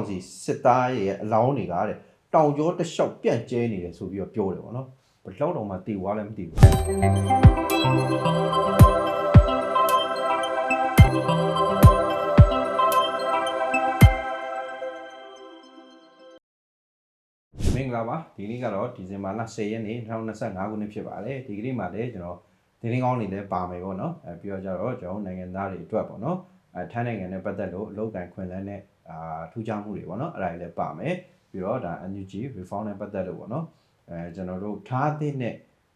ကောင်စီစစ်သားရဲ့အလောင်းတွေကတဲ့တောင်ကျောတစ်လျှောက်ပြန့်ကျဲနေတယ်ဆိုပြီးတော့ပြောတယ်ပေါ့နော်ဘယ်လောက်တော့မှတီွားလည်းမတီဘူးမင်္ဂလာပါဒီနေ့ကတော့ဒီဇင်ဘာလ10ရက်နေ့2025ခုနှစ်ဖြစ်ပါတယ်ဒီကနေ့မှာလည်းကျွန်တော်ဒီနေ့ကောင်းနေလည်းပါမယ်ပေါ့နော်အဲပြီးတော့ကြတော့ကျွန်တော်နိုင်ငံသားတွေအတွက်ပေါ့နော်အဲထိုင်းနိုင်ငံနဲ့ပတ်သက်လို့အလုပ်ကိုင်ခွင့်လန်းနဲ့ အာထူးခြားမှုတွေပေါ့နော်အဲ့ဒါတွေလည်းပါမယ်ပြီးတော့ဒါ NUG reform နဲ့ပတ်သက်လို့ပေါ့နော်အဲကျွန်တော်တို့ထားသင့်တဲ့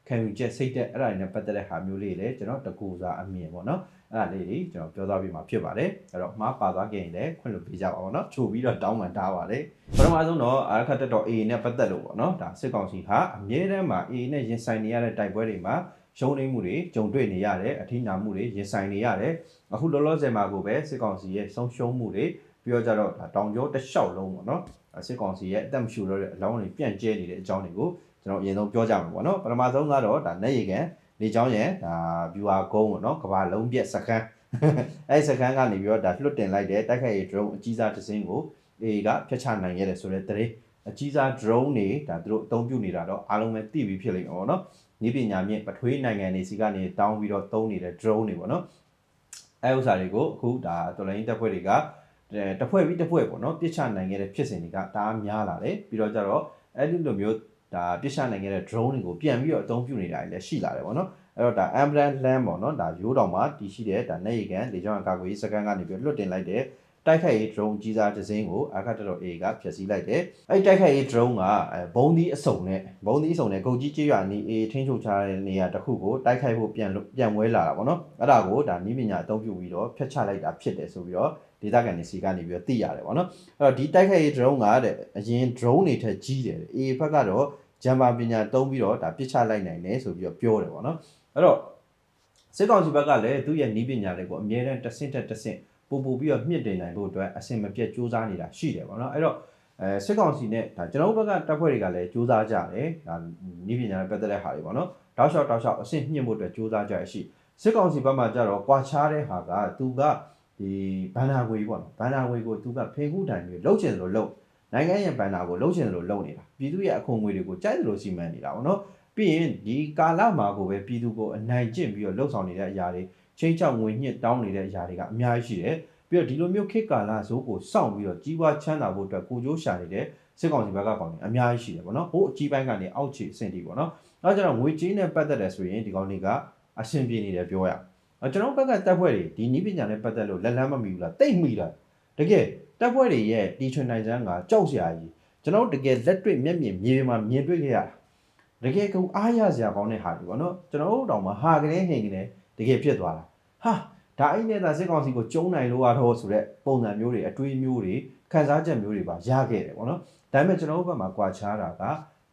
ခံယူချက်စိတ်သက်အဲ့ဒါတွေနဲ့ပတ်သက်တဲ့ဟာမျိုးလေးလည်းကျွန်တော်တကူစားအမြင်ပေါ့နော်အဲ့ဒါလေးတွေကျွန်တော်ပြောသွားပြမှာဖြစ်ပါတယ်အဲ့တော့မှားပါသွားခဲ့ရင်လည်းခွင့်လွှတ်ပေးကြပါပေါ့နော်ချုပ်ပြီးတော့တောင်းပန်ထားပါတယ်ပထမဆုံးတော့အာခတ်တက်တော် A နဲ့ပတ်သက်လို့ပေါ့နော်ဒါစစ်ကောင်စီဟာအမြဲတမ်းမှာ A နဲ့ရင်ဆိုင်နေရတဲ့တိုက်ပွဲတွေမှာရှုံးနေမှုတွေကြုံတွေ့နေရတယ်အထီးနာမှုတွေရင်ဆိုင်နေရတယ်အခုလောလောဆယ်မှာကိုပဲစစ်ကောင်စီရဲ့ဆုံးရှုံးမှုတွေ ပြီးတော့ကြတော့ဒါတောင်ကျောတစ်လျှောက်လုံးပေါ့နော်စစ်ကောင်စီရဲ့အသက်မရှူတော့တဲ့အလောင်းတွေပြန့်ကျဲနေတဲ့အကြောင်းတွေကိုကျွန်တော်အရင်ဆုံးပြောကြမှာပေါ့နော်ပထမဆုံးကတော့ဒါနေရီကန်လေချောင်းရဲ့ဒါ viewer ကုန်းပေါ့နော်ကဘာလုံးပြက်စကန်အဲ့စကန်ကနေပြီးတော့ဒါလွတ်တင်လိုက်တဲ့တိုက်ခိုက်ရေး drone အကြီးစားတစ်စင်းကို A ကဖျက်ချနိုင်ခဲ့တယ်ဆိုတဲ့သတင်းအကြီးစား drone တွေဒါသူတို့အသုံးပြုနေတာတော့အားလုံးပဲသိပြီးဖြစ်လိမ့်မယ်ပေါ့နော်ဤပညာမြင့်ပထွေးနိုင်ငံတွေစီကနေတောင်းပြီးတော့သုံးနေတဲ့ drone တွေပေါ့နော်အဲဥစ္စာတွေကိုအခုဒါတော်လိုင်းတပ်ဖွဲ့တွေက တစ်ဖွဲ့ပြီးတစ်ဖွဲ့ပေါ့နော်ပြစ်ချနိုင်ခဲ့တဲ့ဖြစ်စဉ်တွေကဒါများလာတယ်ပြီးတော့ကြတော့အဲ့ဒီလိုမျိုးဒါပြစ်ချနိုင်ခဲ့တဲ့ drone တွေကိုပြန်ပြီးတော့အသုံးပြုနေတာလည်းရှိလာတယ်ပေါ့နော်အဲ့တော့ဒါ ambulance land ပေါ့နော်ဒါရိုးတောင်မှာတည်ရှိတဲ့ဒါနေရီကန်လေကြောင်းအကာအကွယ်ရေးစကန်ကနေပြီးလွတ်တင်လိုက်တဲ့တိုက်ခိုက်ရေး drone ကြီးစားတစ်စင်းကိုအာခတ်တော် A ကဖျက်ဆီးလိုက်တယ်အဲ့တိုက်ခိုက်ရေး drone ကအဲဘုံသီးအစုံနဲ့ဘုံသီးအစုံနဲ့ကုန်ကြီးကျေးရွာနီ A ထင်းချုပ်ချတဲ့နေရာတစ်ခုကိုတိုက်ခိုက်ဖို့ပြန်ပြန်ဝဲလာတာပေါ့နော်အဲ့ဒါကိုဒါနီးပညာအသုံးပြုပြီးတော့ဖျက်ချလိုက်တာဖြစ်တယ်ဆိုပြီးတော့ ဒေသခံတွေစီကနေပြီးတော့သိရတယ်ပေါ့နော်အဲ့တော့ဒီတိုက်ခိုက်ရေး drone ကတဲ့အရင် drone တွေထက်ကြီးတယ် A ဘက်ကတော့ဂျမ်ဘာပညာသုံးပြီးတော့ဒါပစ်ချလိုက်နိုင်တယ်ဆိုပြီးတော့ပြောတယ်ပေါ့နော်အဲ့တော့စစ်ကောင်စီဘက်ကလည်းသူ့ရဲ့နီးပညာတွေကိုအမြဲတမ်းတစ်ဆင့်တက်တစ်ဆင့်ပို့ပို့ပြီးတော့မြင့်တင်နိုင်ဖို့အတွက်အဆင်မပြတ်စူးစမ်းနေတာရှိတယ်ပေါ့နော်အဲ့တော့အဲစစ်ကောင်စီနဲ့ဒါကျွန်တော်တို့ဘက်ကတပ်ဖွဲ့တွေကလည်းစူးစမ်းကြတယ်ဒါနီးပညာနဲ့ပတ်သက်တဲ့ဟာတွေပေါ့နော်တောက်လျှောက်တောက်လျှောက်အဆင့်မြင့်ဖို့အတွက်စူးစမ်းကြရရှိစစ်ကောင်စီဘက်မှာကြတော့ကွာခြားတဲ့ဟာကသူက ဒီဘန္နာဝေပေါ့နော်ဘန္နာဝေကိုသူကဖေခုတိုင်ပြီးလှုပ်ချင်တယ်လို့လှုပ်နိုင်ငံရဲ့ဘန္နာကိုလှုပ်ချင်တယ်လို့လှုပ်နေတာပြည်သူရဲ့အခွန်ငွေတွေကိုကြိုက်တယ်လို့စီမံနေတာပေါ့နော်ပြီးရင်ဒီကာလမှာကိုပဲပြည်သူကိုအနိုင်ကျင့်ပြီးတော့လှုပ်ဆောင်နေတဲ့အရာတွေချင်းချောက်ငွေညှစ်တောင်းနေတဲ့အရာတွေကအများကြီးရှိတယ်ပြီးတော့ဒီလိုမျိုးခေတ်ကာလဇိုးကိုစောင့်ပြီးတော့ကြီးပွားချမ်းသာဖို့အတွက်ကိုကြိုးရှာနေတဲ့စစ်ကောင်စီဘက်ကကောင်တွေအများကြီးရှိတယ်ပေါ့နော်ဟိုအကြီးပိုင်းကနေအောက်ခြေအဆင့်ထိပေါ့နော်အဲကြောင့်ငွေကြေးနဲ့ပတ်သက်တယ်ဆိုရင်ဒီကောင်တွေက အဆင်ပြေနေတယ်ပြောရအောင် ကျွန်တော်ဘက်ကတပ်ဖွဲ့တွေဒီနည်းပညာနဲ့ပတ်သက်လို့လက်လန်းမမီဘူးလားတိတ်မိလားတကယ်တပ်ဖွဲ့တွေရဲ့တီထွင်နိုင်စမ်းကကြောက်စရာကြီးကျွန်တော်တကယ်လက်တွေ့မျက်မြင်မြေပြင်မှာမြင်တွေ့ခဲ့ရတာတကယ်ကအားရစရာကောင်းတဲ့ဟာတွေပေါ့နော်ကျွန်တော်တို့တောင်မှဟာကလေးဟင်ကလေးတကယ်ဖြစ်သွားတာဟာဒါအိနဲ့သာစစ်ကောင်စီကိုကျုံးနိုင်လို့ရတော့ဆိုတဲ့ပုံစံမျိုးတွေအတွေးမျိုးတွေခံစားချက်မျိုးတွေပါရခဲ့တယ်ပေါ့နော်ဒါပေမဲ့ကျွန်တော်တို့ဘက်မှာကြွာချားတာက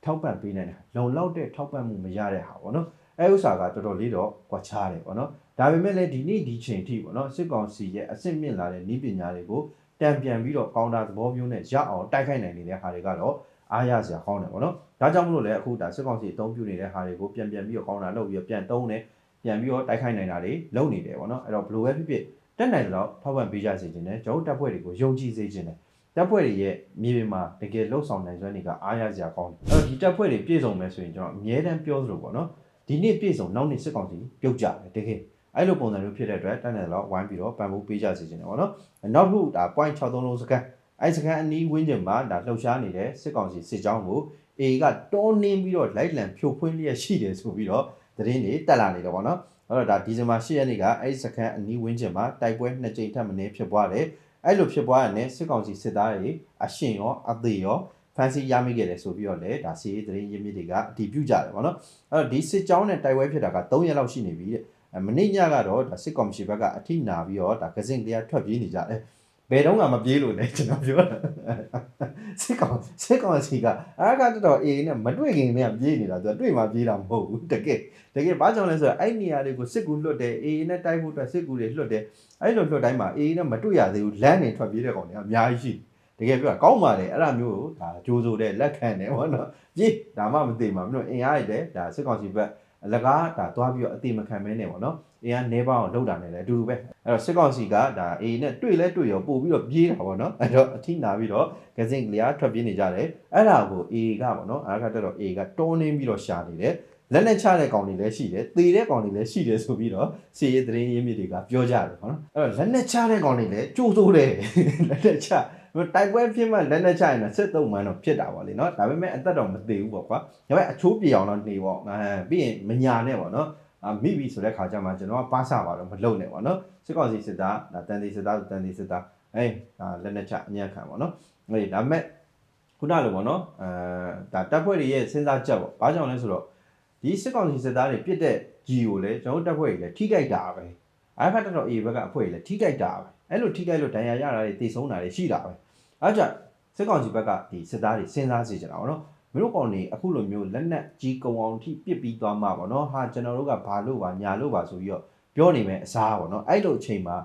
ထောက်ပံ့ပေးနိုင်တယ်လုံလောက်တဲ့ထောက်ပံ့မှုမရတဲ့ဟာပေါ့နော် အဲဥစ္စာကတော်တော်လေးတော့ကြွာချားတယ်ပေါ့နော်ဒါပေမဲ့လည်းဒီနေ့ဒီချိန်ထိပေါ့နော်စစ်ကောင်စီရဲ့အဆင့်မြင့်လာတဲ့ဤပညာတွေကိုတံပြန်ပြီးတော့ကောင်တာသဘောမျိုးနဲ့ရအောင်တိုက်ခိုက်နိုင်နေတဲ့ဟာတွေကတော့အားရစရာကောင်းတယ်ပေါ့နော်ဒါကြောင့်မလို့လည်းအခုဒါစစ်ကောင်စီအသုံးပြုနေတဲ့ဟာတွေကိုပြန်ပြန်ပြီးတော့ကောင်းတာလုပ်ပြီးတော့ပြန်တုံးတယ်ပြန်ပြီးတော့တိုက်ခိုက်နိုင်တာတွေလုပ်နေတယ်ပေါ့နော်အဲ့တော့ဘလိုပဲဖြစ်ဖြစ်တက်နိုင်တော့ထောက်ပံ့ပေးကြစေခြင်းနဲ့ကျွန်တော်တပ်ဖွဲ့တွေကိုယုံကြည်စေခြင်းနဲ့တပ်ဖွဲ့တွေရဲ့မြေပြင်မှာတကယ်လှုပ်ဆောင်နိုင်စွမ်းတွေကအားရစရာကောင်းတယ်အဲ့တော့ဒီတပ်ဖွဲ့တွေပြည့်စုံမယ်ဆိုရင်ကျွန်တော်အမြဲတမ်းပြောသလိုပေါ့နော် ဒီနေ့ပြည့်စုံနောက်နေ့စစ်ကောင်စီပြုတ်ကြတယ်တကယ်အဲ့လိုပုံစံမျိုးဖြစ်တဲ့အတွက်တက်နိုင်တော့ဝိုင်းပြီးတော့ပံ့ပိုးပေးကြစေခြင်းနဲ့ပေါ့နော်နောက်တစ်ခုဒါ point 63လုံးစကန်အဲ့စကန်အနီးဝင်းကျင်မှာဒါလှုပ်ရှားနေတဲ့စစ်ကောင်စီစစ်ကြောင်းကို A ကတောင်းနှင်းပြီးတော့လိုက်လံဖြိုခွင်းလျက်ရှိတယ်ဆိုပြီးတော့သတင်းတွေတက်လာနေတော့ဗောနော်အဲ့တော့ဒါဒီဇင်ဘာ10ရက်နေ့ကအဲ့စကန်အနီးဝင်းကျင်မှာတိုက်ပွဲနှစ်ကြိမ်ထပ်မင်းဖြစ်ပွားတယ်အဲ့လိုဖြစ်ပွားရတဲ့စစ်ကောင်စီစစ်သားတွေအရှင်ရောအသေးရော ဖန်စီရမိခဲ့တယ်ဆိုပြီးတော့လေဒါစီရေးသတင်းရင်းမြစ်တွေကအတည်ပြုကြတယ်ဗောနော်အဲ့တော့ဒီစစ်ကြောင်းနဲ့တိုက်ပွဲဖြစ်တာက3ရက်လောက်ရှိနေပြီတဲ့မနေ့ညကတော့ဒါစစ်ကောင်စီဘက်ကအထိနာပြီးတော့ဒါကစင်တရားထွက်ပြေးနေကြတယ်ဘယ်တော့မှမပြေးလို့လေကျွန်တော်ပြောတာစစ်ကောင်စစ်ကောင်စီကအားကတော်တော်အေးနဲ့မတွေ့ခင်နဲ့ပြေးနေတာသူကတွေ့မှပြေးတာမဟုတ်ဘူးတကယ်တကယ်ဘာကြောင့်လဲဆိုတော့အဲ့နေရာတွေကိုစစ်ကူလွတ်တယ်အေးနဲ့တိုက်ဖို့အတွက်စစ်ကူတွေလွတ်တယ်အဲ့လိုလွတ်တိုင်းမှာအေးနဲ့မတွေ့ရသေးဘူးလမ်းနေထွက်ပြေးတဲ့ကောင်တွေအများကြီးရှိတ ကယ်ပြောကောင်းပါလေအဲ့ဒါမျိုးကိုဒါကြိုးစိုးတဲ့လက်ခံတယ်ဘောနော်ပြေးဒါမှမသိမှာမလို့အင်အားရတယ်ဒါစစ်ကောင်စီဘက်အလကားဒါသွားပြီးတော့အတိမခံမဲနေပေါ့နော်အင်အားနှဲပါအောင်လုပ်တာနဲ့လည်းအတူတူပဲအဲ့တော့စစ်ကောင်စီကဒါအေနဲ့တွေ့လဲတွေ့ရောပို့ပြီးတော့ပြေးတာပေါ့နော်အဲ့တော့အထိနာပြီးတော့ဂဇင်ကလျာထွက်ပြေးနေကြတယ်အဲ့ဒါကိုအေကပေါ့နော်အားခတ်တော့အေကတွန်းနှင်းပြီးတော့ရှာနေတယ်လက်နဲ့ချတဲ့ကောင်တွေလည်းရှိတယ်သေတဲ့ကောင်တွေလည်းရှိတယ်ဆိုပြီးတော့စီရေးသတင်းရင်းမြစ်တွေကပြောကြတယ်ပေါ့နော်အဲ့တော့လက်နဲ့ချတဲ့ကောင်တွေလည်းကြိုးစိုးတယ်လက်နဲ့ချ တိုက်ပွဲဖြစ်မှလက်နဲ့ချရင်တော့စစ်သုံးမှန်းတော့ဖြစ်တာပေါ့လေနော်ဒါပေမဲ့အသက်တော့မသေးဘူးပေါ့ကွာဒါပေမဲ့အချိုးပြေအောင်တော့နေပေါ့အဲပြီးရင်မညာနဲ့ပေါ့နော်အာမိပြီဆိုတဲ့ခါကျမှကျွန်တော်ကပါစပါတော့မလုံနဲ့ပေါ့နော်စစ်ကောင်စီစစ်သားဒါတန်တီစစ်သားတန်တီစစ်သားအေးဒါလက်နဲ့ချအညံ့ခံပေါ့နော်အေးဒါပေမဲ့ခုနလိုပေါ့နော်အဲဒါတပ်ဖွဲ့တွေရဲ့စဉ်းစားချက်ပေါ့ဘာကြောင့်လဲဆိုတော့ဒီစစ်ကောင်စီစစ်သားတွေပြစ်တဲ့ကြီးကိုလည်းကျွန်တော်တပ်ဖွဲ့တွေလည်းထိကြိုက်တာပဲ အားဖတ်တော့အေဘက်ကအဖွဲ့တွေလည်းထိကြိုက်တာပဲအဲ့လိုထိကြိုက်လို့ဒဏ်ရာရတာတွေတည်ဆုံးတာတွေရှိတာပဲအားကြောင့်စစ်ကောင်စီဘက်ကဒီစစ်သားတွေစဉ်းစားစီကြတာပေါ့နော်မင်းတို့ကောင်တွေအခုလိုမျိုးလက်နက်ကြီးကုံအောင်ထိပစ်ပြီးသွားမှာပေါ့နော်ဟာကျွန်တော်တို့ကဘာလို့ပါညာလို့ပါဆိုပြီးတော့ပြောနေမယ်အစားပေါ့နော်အဲ့လိုအချိန်မှာ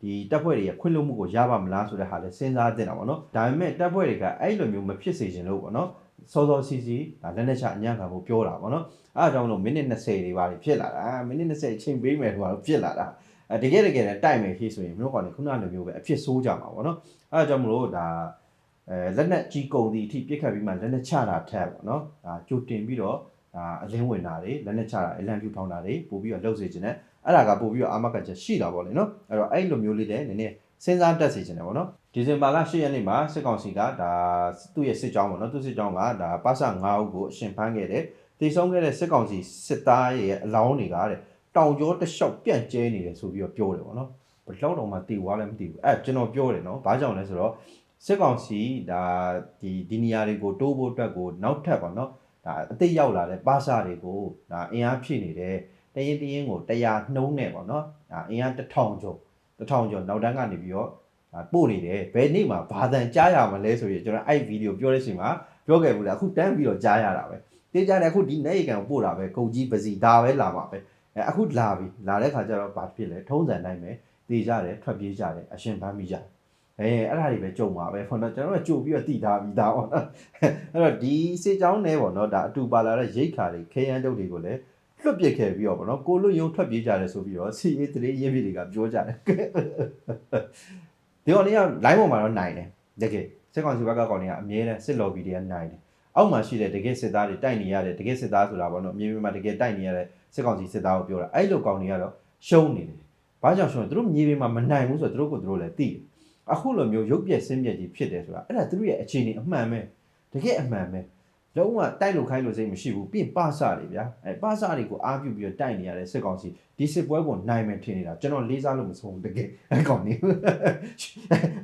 ဒီတပ်ဖွဲ့တွေရဲ့ခွင့်လွှတ်မှုကိုရပါမလားဆိုတဲ့ဟာလည်းစဉ်းစားတင်တာပေါ့နော်ဒါပေမဲ့တပ်ဖွဲ့တွေကအဲ့လိုမျိုးမဖြစ်စေချင်လို့ပေါ့နော်စောစောစီစီဒါလက်နက်ချအညံ့ခံဖို့ပြောတာပေါ့နော်အဲ့ဒါကြောင့်မလို့မိနစ်20တွေပါဖြစ်လာတာမိနစ်20အချိန်ပေးမယ်ဆိုတာဖြစ်လာတာအဲ တကယ်တကယ်နဲ့တိုက်မယ်ဖြစ်ဆိုရင်မင်းတို့ကောင်တွေခုနလိုမျိုးပဲအဖြစ်ဆိုးကြမှာပေါ့နော်အဲ့ဒါကြောင့်မလို့ဒါအဲလက်နက်ကြီးကုန်သည့်အထိပြစ်ခတ်ပြီးမှလက်နက်ချတာထက်ပေါ့နော်ဒါကြိုတင်ပြီးတော့ဒါအလင်းဝင်တာတွေလက်နက်ချတာအလံပြူထောင်းတာတွေပို့ပြီးတော့လှုပ်စေခြင်းနဲ့အဲ့ဒါကပို့ပြီးတော့အာမကချက်ရှိတာပေါ့လေနော်အဲ့တော့အဲ့လိုမျိုးလေးလည်းနည်းနည်းစဉ်းစားတက်စေခြင်းတယ်ပေါ့နော်ဒီဇင်ဘာလ10ရက်နေ့မှာစစ်ကောင်စီကဒါသူ့ရဲ့စစ်ကြောင်းပေါ့နော်သူ့စစ်ကြောင်းကဒါပါစ9ဦးကိုအရှင်ဖမ်းခဲ့တယ်တည်ဆုံးခဲ့တဲ့စစ်ကောင်စီစစ်သားရဲ့အလောင်းတွေကတဲ့ တောင်ကျောတစ်လျှောက်ပြန့်ကျဲနေတယ်ဆိုပြီးတော့ပြောတယ်ပေါ့နော်ဘယ်လောက်တော့မှတီွားလည်းမတီဘူးအဲ့ကျွန်တော်ပြောတယ်နော်ဘာကြောင့်လဲဆိုတော့စစ်ကောင်စီဒါဒီဒီနေရာတွေကိုတိုးဖို့အတွက်ကိုနောက်ထပ်ပေါ့နော်ဒါအသိရောက်လာတဲ့ပါစာတွေကိုဒါအင်အားဖြည့်နေတယ်တရင်တရင်ကို100နှုံးနဲ့ပေါ့နော်ဒါအင်အား1000ကျော်1000ကျော်နောက်တန်းကနေပြီးတော့ဒါပို့နေတယ်ဘယ်နေ့မှာဘာသာကြားရမလဲဆိုရင်ကျွန်တော်အဲ့ဗီဒီယိုပြောတဲ့အချိန်မှာပြောခဲ့ဘူးလေအခုတန်းပြီးတော့ကြားရတာပဲတေးကြတယ်အခုဒီနေရီကန်ပို့တာပဲကုန်ကြီးပစီဒါပဲလာမှာပဲ အဲအခုလာပြီလာတဲ့ခါကျတော့ဘာဖြစ်လဲထုံးစံတိုင်းပဲတေးကြတယ်ထွက်ပြေးကြတယ်အရှင်ဖမ်းမိကြတယ်အဲအဲ့ဒါတွေပဲကြုံပါပဲဟိုတော့ကျွန်တော်ကကြိုပြီးတော့တည်ထားပြီးသားပေါ့နော်အဲ့တော့ဒီစေချောင်းနဲပေါ့နော်ဒါအတူပါလာတဲ့ရိတ်ခါတွေခဲယမ်းတုပ်တွေကိုလည်းလွတ်ပစ်ခဲ့ပြီးတော့ပေါ့နော်ကိုလွတ်ရုံထွက်ပြေးကြတယ်ဆိုပြီးတော့စီရေးတရေရင်းပြည်တွေကပြောကြတယ်ဒီကောင်လေးက line ပေါ်မှာတော့နိုင်တယ်တကယ်စစ်ကောင်စီဘက်ကကောင်တွေကအမြဲတမ်းစစ် lobby တွေကနိုင်တယ်အောက်မှာရှိတဲ့တကယ်စစ်သားတွေတိုက်နေရတဲ့တကယ်စစ်သားဆိုတာပေါ့နော်အမြင်မြင်မှာတကယ်တိုက်နေရတဲ့ စစ်ကောင်စီစစ်သားကိုပြောတာအဲ့လိုကောင်တွေကတော့ရှုံးနေတယ်ဘာကြောင့်ရှုံးလဲသူတို့မြေပြင်မှာမနိုင်ဘူးဆိုတော့သူတို့ကိုသူတို့လည်းသိတယ်အခုလိုမျိုးရုပ်ပြက်ဆင်းပြက်ကြီးဖြစ်တယ်ဆိုတာအဲ့ဒါသူတို့ရဲ့အခြေအနေအမှန်ပဲတကယ်အမှန်ပဲလုံးဝတိုက်လို့ခိုင်းလို့စိတ်မရှိဘူးပြီးရင်ပါစတွေဗျာအဲပါစတွေကိုအားပြုပြီးတော့တိုက်နေရတဲ့စစ်ကောင်စီဒီစစ်ပွဲကိုနိုင်မယ်ထင်နေတာကျွန်တော်လေးစားလို့မဆုံးဘူးတကယ်အဲ့ကောင်နေ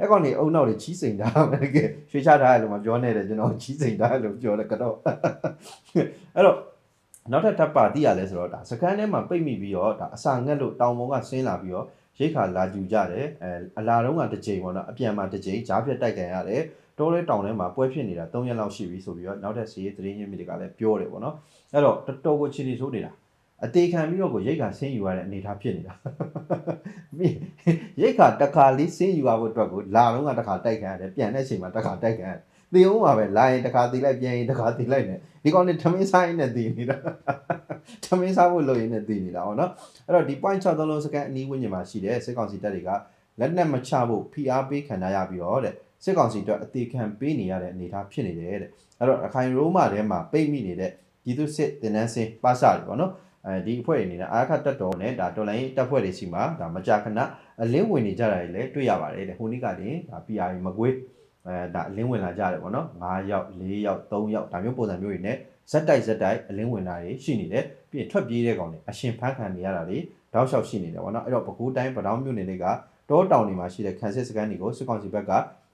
အဲ့ကောင်နေအုံနောက်တွေချီးစိန်တာတကယ်ရွှေချထားရလို့မပြောနဲ့တယ်ကျွန်တော်ချီးစိန်တာလို့ပြောတယ်ကတော့အဲ့တော့ နောက်ထပ်တပ်ပါတိရလဲဆိုတော့ဒါစကန်ထဲမှာပိတ်မိပြီးတော့ဒါအစာငက်လို့တောင်ပေါ်ကဆင်းလာပြီးတော့ရိတ်ခါလာကြူကြတယ်အဲအလာတုံးကတစ်ချိန်ပေါ့နော်အပြန်မှာတစ်ချိန်ဂျားပြက်တိုက်ကန်ရတယ်တောလဲတောင်ထဲမှာပွဲဖြစ်နေတာ3ရက်လောက်ရှိပြီဆိုပြီးတော့နောက်ထပ်စီးရေးသတင်းရင်းမြစ်တွေကလည်းပြောတယ်ပေါ့နော်အဲ့တော့တော်တော်ကိုချီတီဆိုးနေတာအသေးခံပြီးတော့ကိုရိတ်ခါဆင်းယူရတဲ့အနေအထားဖြစ်နေတာရိတ်ခါတစ်ခါလေးဆင်းယူရဖို့အတွက်ကိုလာတော့ကတစ်ခါတိုက်ခံရတယ်ပြန်တဲ့အချိန်မှာတစ်ခါတိုက်ခံရတယ် သေအောင်ပါပဲလာရင်တစ်ခါသေလိုက်ပြန်ရင်တစ်ခါသေလိုက်နေဒီကောင်နေထမင်းဆိုင်နဲ့သေနေတာထမင်းစားဖို့လုပ်ရင်းနဲ့သေနေတာဟောနော်အဲ့တော့ဒီ point 6သုံးလုံးစကန်အနီးဝန်းကျင်မှာရှိတဲ့စစ်ကောင်စီတပ်တွေကလက်နက်မချဖို့ဖိအားပေးခံရပြီးတော့တဲ့စစ်ကောင်စီအတွက်အသေးခံပေးနေရတဲ့အနေအထားဖြစ်နေတယ်တဲ့အဲ့တော့အခိုင်ရိုးမာထဲမှာပိတ်မိနေတဲ့ပြည်သူစစ်တင်နန်းစင်ပါစာတွေပေါ့နော်အဲဒီအဖွဲ့တွေအနေနဲ့အာခတ်တက်တော်နဲ့ဒါတော်လိုင်းတပ်ဖွဲ့တွေစီမှာဒါမကြာခဏအလင်းဝင်နေကြတာတွေလည်းတွေ့ရပါတယ်တဲ့ဟိုနေ့ကတင်ဒါ PR မကွေး အဲဒါအလင်းဝင်လာကြတယ်ပေါ့နော်9ယောက်4ယောက်3ယောက်ဒါမျိုးပုံစံမျိုးတွေနဲ့ဇက်တိုက်ဇက်တိုက်အလင်းဝင်လာတွေရှိနေတယ်ပြီးရင်ထွက်ပြေးတဲ့ကောင်တွေအရှင်ဖမ်းခံနေရတာတွေတောက်လျှောက်ရှိနေတယ်ပေါ့နော်အဲ့တော့ပဲခူးတိုင်းပတောင်းမြို့နယ်တွေကတောတောင်တွေမှာရှိတဲ့ခန်းစစ်စကန်တွေကိုစစ်ကောင်စီဘက်က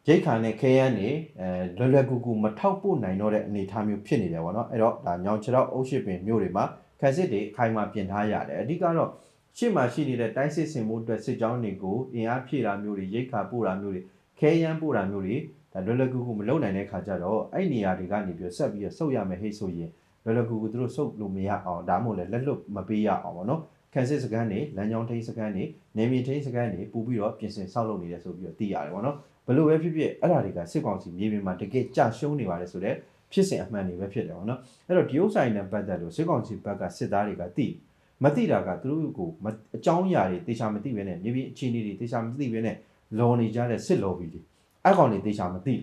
ရိတ်ခါနဲ့ခဲယမ်းနေအဲလွယ်လွယ်ကူကူမထောက်ပို့နိုင်တော့တဲ့အနေအထားမျိုးဖြစ်နေတယ်ပေါ့နော်အဲ့တော့ဒါညောင်ချတော့အုပ်ရှိပင်မြို့တွေမှာခန်းစစ်တွေအခိုင်အမာပြင်ထားရတယ်အဓိကတော့ရှေ့မှာရှိနေတဲ့တိုင်းစစ်စင်မှုအတွက်စစ်ကြောင်းတွေကိုအင်အားဖြည့်တာမျိုးတွေရိတ်ခါပို့တာမျိုးတွေခဲယမ်းပို့တာမျိုးတွေ ဒါလွယ်လွယ်ကူကူမလုပ်နိုင်တဲ့ခါကျတော့အဲ့နေရာတွေကနေပြီးဆက်ပြီးဆုတ်ရမယ်ဟိတ်ဆိုရင်လွယ်လွယ်ကူကူသူတို့ဆုတ်လို့မရအောင်ဒါမှမဟုတ်လည်းလက်လွတ်မပေးရအောင်ပေါ့နော်ခန်းစစ်စကန်တွေလမ်းကြောင်းထိန်းစကန်တွေနေမြေထိန်းစကန်တွေပူပြီးတော့ပြင်ဆင်ဆောက်လုပ်နေတယ်ဆိုပြီးတော့သိရတယ်ပေါ့နော်ဘလို့ပဲဖြစ်ဖြစ်အဲ့ဓာတွေကစစ်ကောင်စီမြေပြင်မှာတကယ်ကြာရှုံးနေပါတယ်ဆိုတော့ဖြစ်စဉ်အမှန်တွေပဲဖြစ်တယ်ပေါ့နော်အဲ့တော့ဒီဥစ္စာတွေနဲ့ပတ်သက်လို့စစ်ကောင်စီဘက်ကစစ်သားတွေကသိမသိတာကသူတို့ကိုမအကြောင်းအရာတွေတေချာမသိဘဲနဲ့မြေပြင်အခြေအနေတွေတေချာမသိဘဲနဲ့လော်နေကြတဲ့စစ်လော်ဘီတွေ အဲ့ကောင်တွေတေချာမသိဘူး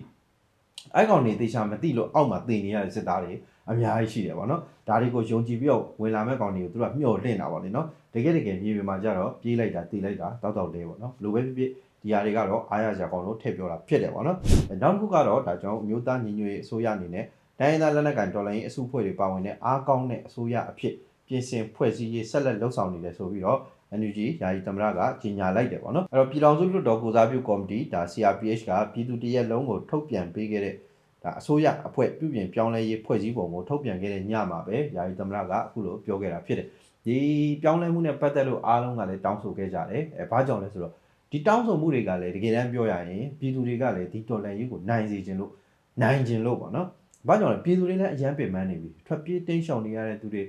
အဲ့ကောင်တွေတေချာမသိလို့အောက်မှာတင်နေရတဲ့စစ်သားတွေအများကြီးရှိတယ်ပေါ့နော်ဒါတွေကိုယုံကြည်ပြီးတော့ဝင်လာမဲ့ကောင်တွေကိုသူတို့ကမျှော်လင့်တာပေါ့လေနော်တကယ်တကယ်မြေပြင်မှာကြတော့ပြေးလိုက်တာတီးလိုက်တာတောက်တောက်လေးပေါ့နော်ဘယ်လိုပဲဖြစ်ဖြစ်ဒီຢာတွေကတော့အားရစရာကောင်းလို့ထည့်ပြောတာဖြစ်တယ်ပေါ့နော်နောက်တစ်ခုကတော့ဒါကြောင့်အမျိုးသားညီညွတ်ရေးအစိုးရအနေနဲ့တိုင်းရင်းသားလက်နက်ကိုင်တော်လှန်ရေးအစုအဖွဲ့တွေပါဝင်တဲ့အားကောင်းတဲ့အစိုးရအဖြစ်ပြင်ဆင်ဖွဲ့စည်းရေးဆက်လက်လှုပ်ဆောင်နေတယ်ဆိုပြီးတော့ NUG ယာယီသမရကကြီးညာလိုက်တယ်ပေါ့နော်အဲ့တော့ပြည်ထောင်စုလွှတ်တော်ကိုစားပြုကော်မတီဒါ CRPH ကပြည်သူတရက်လုံးကိုထုတ်ပြန်ပေးခဲ့တဲ့ဒါအစိုးရအဖွဲ့ပြုပြင်ပြောင်းလဲရေးဖွဲ့စည်းပုံကိုထုတ်ပြန်ခဲ့တဲ့ညမှာပဲယာယီသမရကအခုလိုပြောခဲ့တာဖြစ်တယ်ဒီပြောင်းလဲမှုနဲ့ပတ်သက်လို့အားလုံးကလည်းတောင်းဆိုခဲ့ကြတယ်အဲဘာကြောင့်လဲဆိုတော့ဒီတောင်းဆိုမှုတွေကလည်းတကယ်တမ်းပြောရရင်ပြည်သူတွေကလည်းဒီတော်လှန်ရေးကိုနိုင်စေခြင်းလို့နိုင်ခြင်းလို့ပေါ့နော်ဘာကြောင့်လဲပြည်သူတွေလည်းအယမ်းပင်ပန်းနေပြီထွက်ပြေးတိမ်းရှောင်နေရတဲ့သူတွေ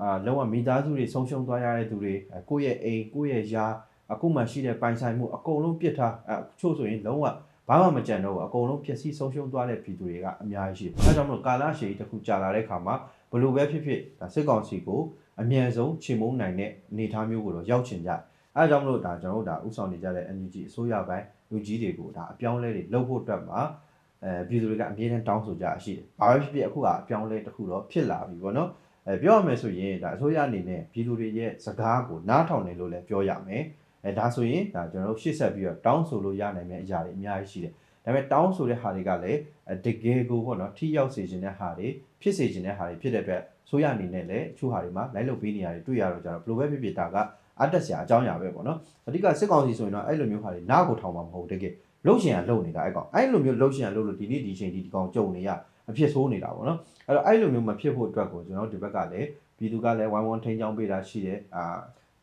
အာလုံးဝမိသားစုတွေဆုံးရှုံးသွားရတဲ့သူတွေအဲကိုယ့်ရဲ့အိမ်ကိုယ့်ရဲ့ယာအခုမှရှိတဲ့ပိုင်ဆိုင်မှုအကုန်လုံးပြစ်ထားအချို့ဆိုရင်လုံးဝဘာမှမကြံတော့ဘူးအကုန်လုံးပျက်စီးဆုံးရှုံးသွားတဲ့ပြည်သူတွေကအများကြီးရှိတယ်။အဲဒါကြောင့်မလို့ကာလရှည်တစ်ခုကြာလာတဲ့ခါမှာဘလို့ပဲဖြစ်ဖြစ်ဒါစစ်ကောင်စီကိုအမြန်ဆုံးချေမုန်းနိုင်တဲ့အနေအထားမျိုးကိုတော့ရောက်ချင်ကြတယ်။အဲဒါကြောင့်မလို့ဒါကျွန်တော်တို့ဒါဥဆောင်နေကြတဲ့ NUG အစိုးရပိုင်းလူကြီးတွေကိုဒါအပြောင်းအလဲတွေလုပ်ဖို့အတွက်မှာအဲပြည်သူတွေကအမြဲတမ်းတောင်းဆိုကြရရှိတယ်။ဘာပဲဖြစ်ဖြစ်အခုကအပြောင်းအလဲတစ်ခုတော့ဖြစ်လာပြီပေါ့နော်။ အဲပြောရမယ်ဆိုရင်ဒါအစိုးရအနေနဲ့ပြည်သူတွေရဲ့စကားကိုနားထောင်တယ်လို့လည်းပြောရမယ်အဲဒါဆိုရင်ဒါကျွန်တော်တို့ရှေ့ဆက်ပြီးတော့တောင်းဆိုလို့ရနိုင်မယ့်အရာတွေအများကြီးရှိတယ်ဒါပေမဲ့တောင်းဆိုတဲ့ဟာတွေကလည်းအဲတကယ်ကိုပေါ့နော်ထိရောက်စေခြင်းတဲ့ဟာတွေဖြစ်စေခြင်းတဲ့ဟာတွေဖြစ်တဲ့အတွက်အစိုးရအနေနဲ့လည်းအချို့ဟာတွေမှာလိုက်လုပ်ပေးနေရတယ်တွေ့ရတော့ကြတော့ဘယ်လိုပဲဖြစ်ဖြစ်ဒါကအတက်စရာအကြောင်းအရာပဲပေါ့နော်အဓိကစစ်ကောင်စီဆိုရင်တော့အဲ့လိုမျိုးဟာတွေနားကိုထောင်မှာမဟုတ်တကယ်လှုပ်ရှင်ကလှုပ်နေတာအဲ့ကောင်အဲ့လိုမျိုးလှုပ်ရှင်ကလှုပ်လို့ဒီနေ့ဒီချိန်ဒီဒီကောင်ကြုံနေရ အဖြစ်ဆိုးနေတာပေါ့နော်အဲ့တော့အဲ့လိုမျိုးမဖြစ်ဖို့အတွက်ကိုကျွန်တော်ဒီဘက်ကလည်းပြည်သူကလည်းဝိုင်းဝန်းထိန်းချောင်းပေးတာရှိတယ်အာ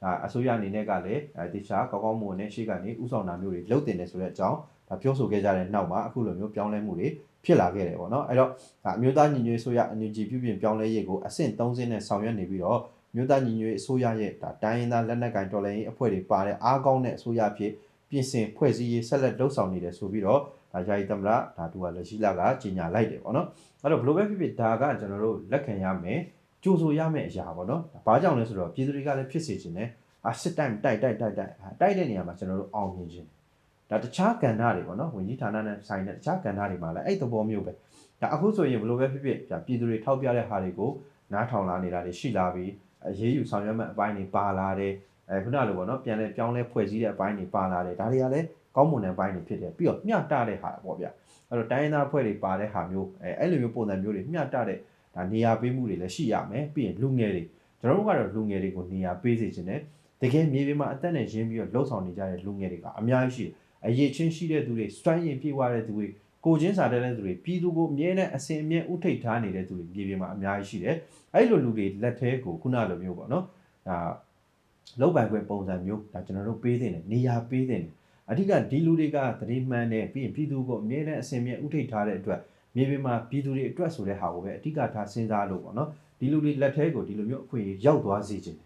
ဒါအစိုးရအနေနဲ့ကလည်းအဲဒီချာကောင်းကောင်းမွန်နဲ့ရှေ့ကနေဥဆောင်တာမျိုးတွေလုပ်တင်တယ်ဆိုတဲ့အကြောင်းဒါပြောဆိုခဲ့ကြတဲ့နောက်မှာအခုလိုမျိုးပြောင်းလဲမှုတွေဖြစ်လာခဲ့တယ်ပေါ့နော်အဲ့တော့ဒါအမျိုးသားညီညွတ်ရေးအစိုးရ NUG ပြုပြင်ပြောင်းလဲရေးကိုအဆင့်3ဆင့်နဲ့ဆောင်ရွက်နေပြီးတော့မြို့သားညီညွတ်ရေးအစိုးရရဲ့ဒါတိုင်းရင်းသားလက်နက်ကိုင်တော်လှန်ရေးအဖွဲ့တွေပါတဲ့အားကောင်းတဲ့အစိုးရဖြစ်ပြင်ဆင်ဖွဲ့စည်းရေးဆက်လက်လှုပ်ဆောင်နေတယ်ဆိုပြီးတော့ ဒါယာယီသမရဒါတူကလက်ရှိလာကကြီးညာလိုက်တယ်ပေါ့နော်အဲ့တော့ဘယ်လိုပဲဖြစ်ဖြစ်ဒါကကျွန်တော်တို့လက်ခံရမယ်ကြိုးဆိုရမယ့်အရာပေါ့နော်။ဘာကြောင့်လဲဆိုတော့ပြည်သူတွေကလည်းဖြစ်စေခြင်းနဲ့အာစစ်တိုင်းတိုက်တိုက်တိုက်တိုက်အာတိုက်တဲ့နေရာမှာကျွန်တော်တို့အောင်မြင်ခြင်းဒါတခြားကဏ္ဍတွေပေါ့နော်ဝင်ကြီးဌာနနဲ့ဆိုင်တဲ့တခြားကဏ္ဍတွေမှာလည်းအဲ့သဘောမျိုးပဲဒါအခုဆိုရင်ဘယ်လိုပဲဖြစ်ဖြစ်ဒါပြည်သူတွေထောက်ပြတဲ့ဟာတွေကိုနားထောင်လာနေတာတွေရှိလာပြီးအရေးယူဆောင်ရွက်မဲ့အပိုင်းတွေပါလာတယ်အဲခုနလိုပေါ့နော်ပြန်လဲပြောင်းလဲဖွဲ့စည်းတဲ့အပိုင်းတွေပါလာတယ်ဒါတွေကလည်း ကောင်းမွန်တဲ့အပိုင်းတွေဖြစ်တယ်ပြီးတော့မျှတတဲ့ဟာပေါ့ဗျအဲ့တော့တိုင်းရင်းသားဖွဲ့တွေပါတဲ့ဟာမျိုးအဲအဲ့လိုမျိုးပုံစံမျိုးတွေမျှတတဲ့ဒါနေရာပေးမှုတွေလည်းရှိရမယ်ပြီးရင်လူငယ်တွေကျွန်တော်တို့ကတော့လူငယ်တွေကိုနေရာပေးစေချင်တယ်တကယ်မြေပြင်မှာအသက်နဲ့ရင်းပြီးတော့လှုပ်ဆောင်နေကြတဲ့လူငယ်တွေကအများကြီးရှိတယ်အရေးချင်းရှိတဲ့သူတွေစွမ်းရည်ပြေဝတဲ့သူတွေကိုချင်းစာတဲ့သူတွေပြည်သူကိုအမြဲတမ်းအစင်အမြဲဥထိတ်ထားနေတဲ့သူတွေမြေပြင်မှာအများကြီးရှိတယ်အဲ့လိုလူတွေလက်ထဲကိုခုနလိုမျိုးပေါ့နော်ဒါလောက်ပိုင်ခွင့်ပုံစံမျိုးဒါကျွန်တော်တို့ပေးတဲ့နေရာပေးတဲ့ အဓိကဒီလူတွေကသတိမှန်တယ်ပြီးရင်ပြည်သူကိုအမြဲတမ်းအစင်အမြဲဥထိတ်ထားတဲ့အတွက်မြေပြင်မှာပြည်သူတွေအတွက်ဆိုတဲ့ဟာကိုပဲအဓိကထားစဉ်းစားလို့ပေါ့နော်ဒီလူတွေလက်ထဲကိုဒီလိုမျိုးအခွင့်အရေးရောက်သွားစေခြင်း